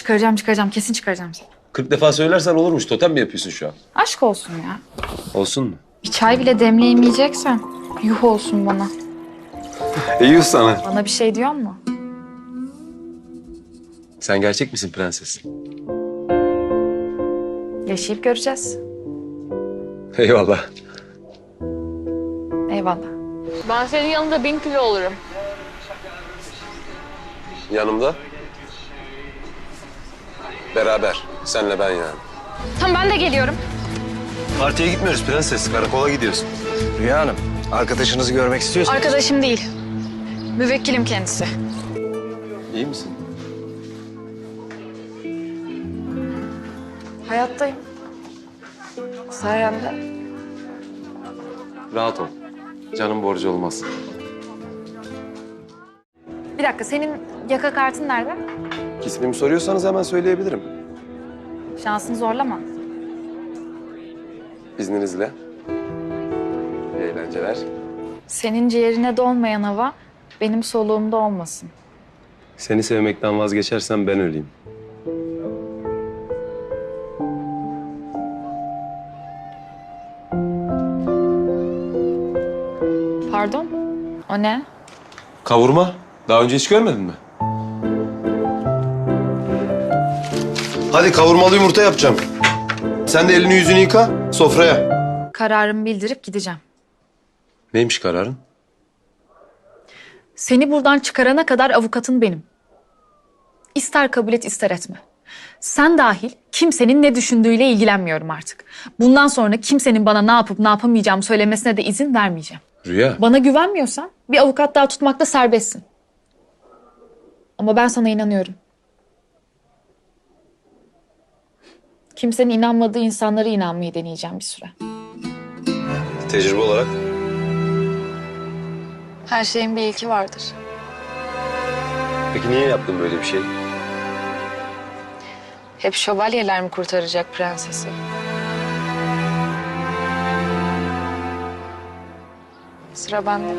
Çıkaracağım çıkaracağım kesin çıkaracağım seni. 40 defa söylersen olurmuş. Totem mi yapıyorsun şu an? Aşk olsun ya. Olsun mu? Bir çay bile demleyemeyeceksen yuh olsun bana. İyi sana. Bana bir şey diyor mu? Sen gerçek misin prenses? Yaşayıp göreceğiz. Eyvallah. Eyvallah. Ben senin yanında bin kilo olurum. Yanımda? Beraber. Senle ben yani. Tamam ben de geliyorum. Partiye gitmiyoruz prenses. Karakola gidiyorsun. Rüya Hanım, arkadaşınızı görmek istiyorsanız... Arkadaşım değil. Müvekkilim kendisi. İyi misin? Hayattayım. Sayende. Rahat ol. Canım borcu olmaz. Bir dakika senin yaka kartın nerede? İsmimi soruyorsanız hemen söyleyebilirim. Şansını zorlama. İzninizle. İyi eğlenceler. Senin ciğerine dolmayan hava benim soluğumda olmasın. Seni sevmekten vazgeçersem ben öleyim. Pardon? O ne? Kavurma. Daha önce hiç görmedin mi? Hadi kavurmalı yumurta yapacağım. Sen de elini yüzünü yıka, sofraya. Kararımı bildirip gideceğim. Neymiş kararın? Seni buradan çıkarana kadar avukatın benim. İster kabul et ister etme. Sen dahil kimsenin ne düşündüğüyle ilgilenmiyorum artık. Bundan sonra kimsenin bana ne yapıp ne yapamayacağımı söylemesine de izin vermeyeceğim. Rüya. Bana güvenmiyorsan bir avukat daha tutmakta serbestsin. Ama ben sana inanıyorum. Kimsenin inanmadığı insanlara inanmayı deneyeceğim bir süre. Tecrübe olarak. Her şeyin bir ilki vardır. Peki niye yaptın böyle bir şey? Hep şövalyeler mi kurtaracak prensesi? Sıra bende.